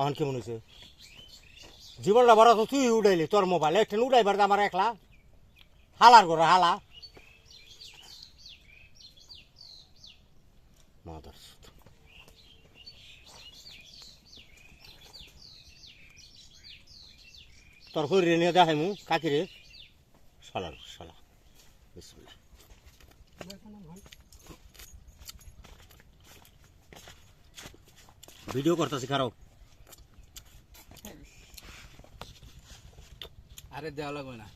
অহন কেমন হয়েছে জীবনটা বড় তো তুই উড়াইলি, তোর মোবাইল একটা উড়াইবার আমার একলা। হালার করে হালা। মাদার তোর হরি নিয়ে দেখাই মু, কাকিরে। সলার সলা বিসমিল্লাহ। ভিডিও করতেছি খারাপ আরে দেওয়া লাগবে না।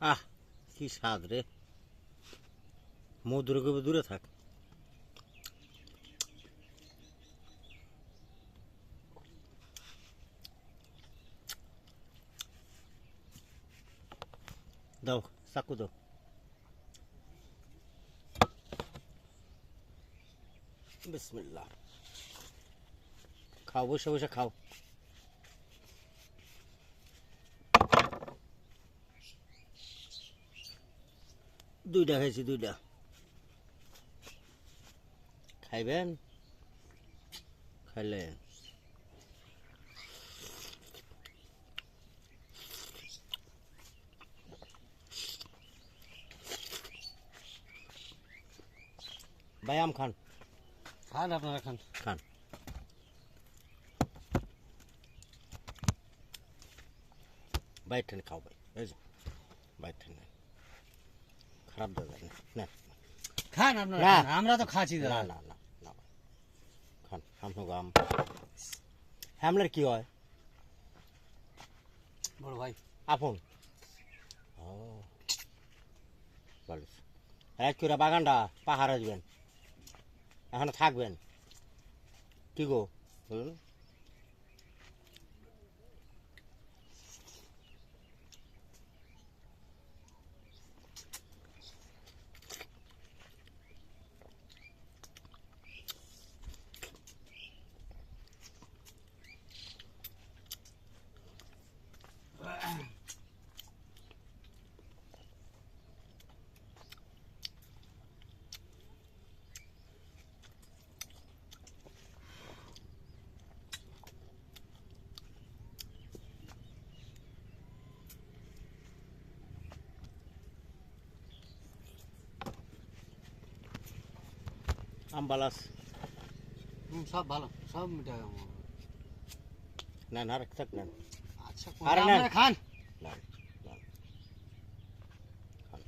আহ কি স্বাদ রে। মধুর দূরে থাক। দাও চাকু দাও। বিসমিল্লাহ। খাও বসে বসে খাও। দুইটা খাইছি দুইটা। খাইবেন? ব্যায়াম খান। খান আপনারা খান। খান। বাইর টেনে খাও ভাই এই যে বাইর খারাপ যায় না খান আপনারা। আমরা তো খাচ্ছি দাদা। না না না খান হামনো গাম হ্যামলার কি হয়? বড় ভাই। আপন। ও ভালো এক করে বাগানটা পাহাড় আসবেন এখানে থাকবেন কি গো হুম? আমবালাস। সব ভালো সব মিঠা না না রাখ থাক না আচ্ছা আরে না। আপনারা খান? না না খান।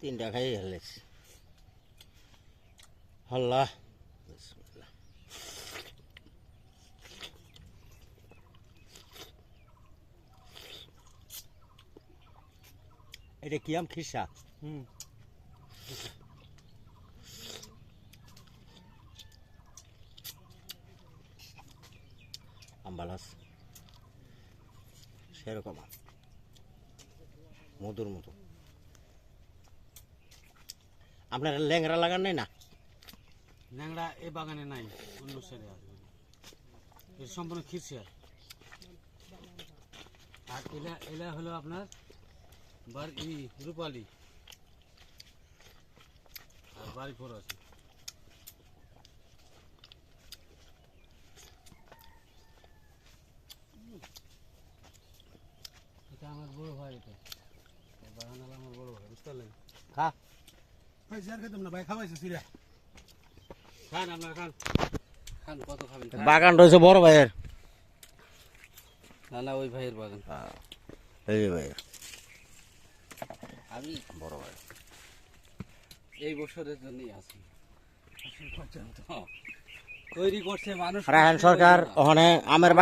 তিনটা খাই হেলেছি আল্লাহ বিসমিল্লাহ। এটা কি আম খিসা? হুম। আম্বালাস সেরকম আম। মধুর মতো আপনার ল্যাংরা লাগান নাই না? ল্যাংড়া এই বাগানে নাই অন্য সাইডে আছে। এটা সম্পূর্ণ খিরশিয়ার আর এলা এলা হলো আপনার বার ই রূপালি। আর বাড়ি ফোর আছে। এটা আমার বড় ভাই এটা। বাগান আমার বড় ভাই। বুঝতে পারলেন? খা। ভাই স্যার খেতাম না ভাই খাওয়াইছে সিরা। খান আপনার খান। খান কত খাবেন? বাগান রয়েছে বড় ভাইয়ের। না না ওই ভাইয়ের বাগান। এই ভাইয়ের। আমি বড় ভাই। এই বছরের জন্যই আছি। তৈরি করছে মানুষ। রায়হান সরকার ওখানে আমের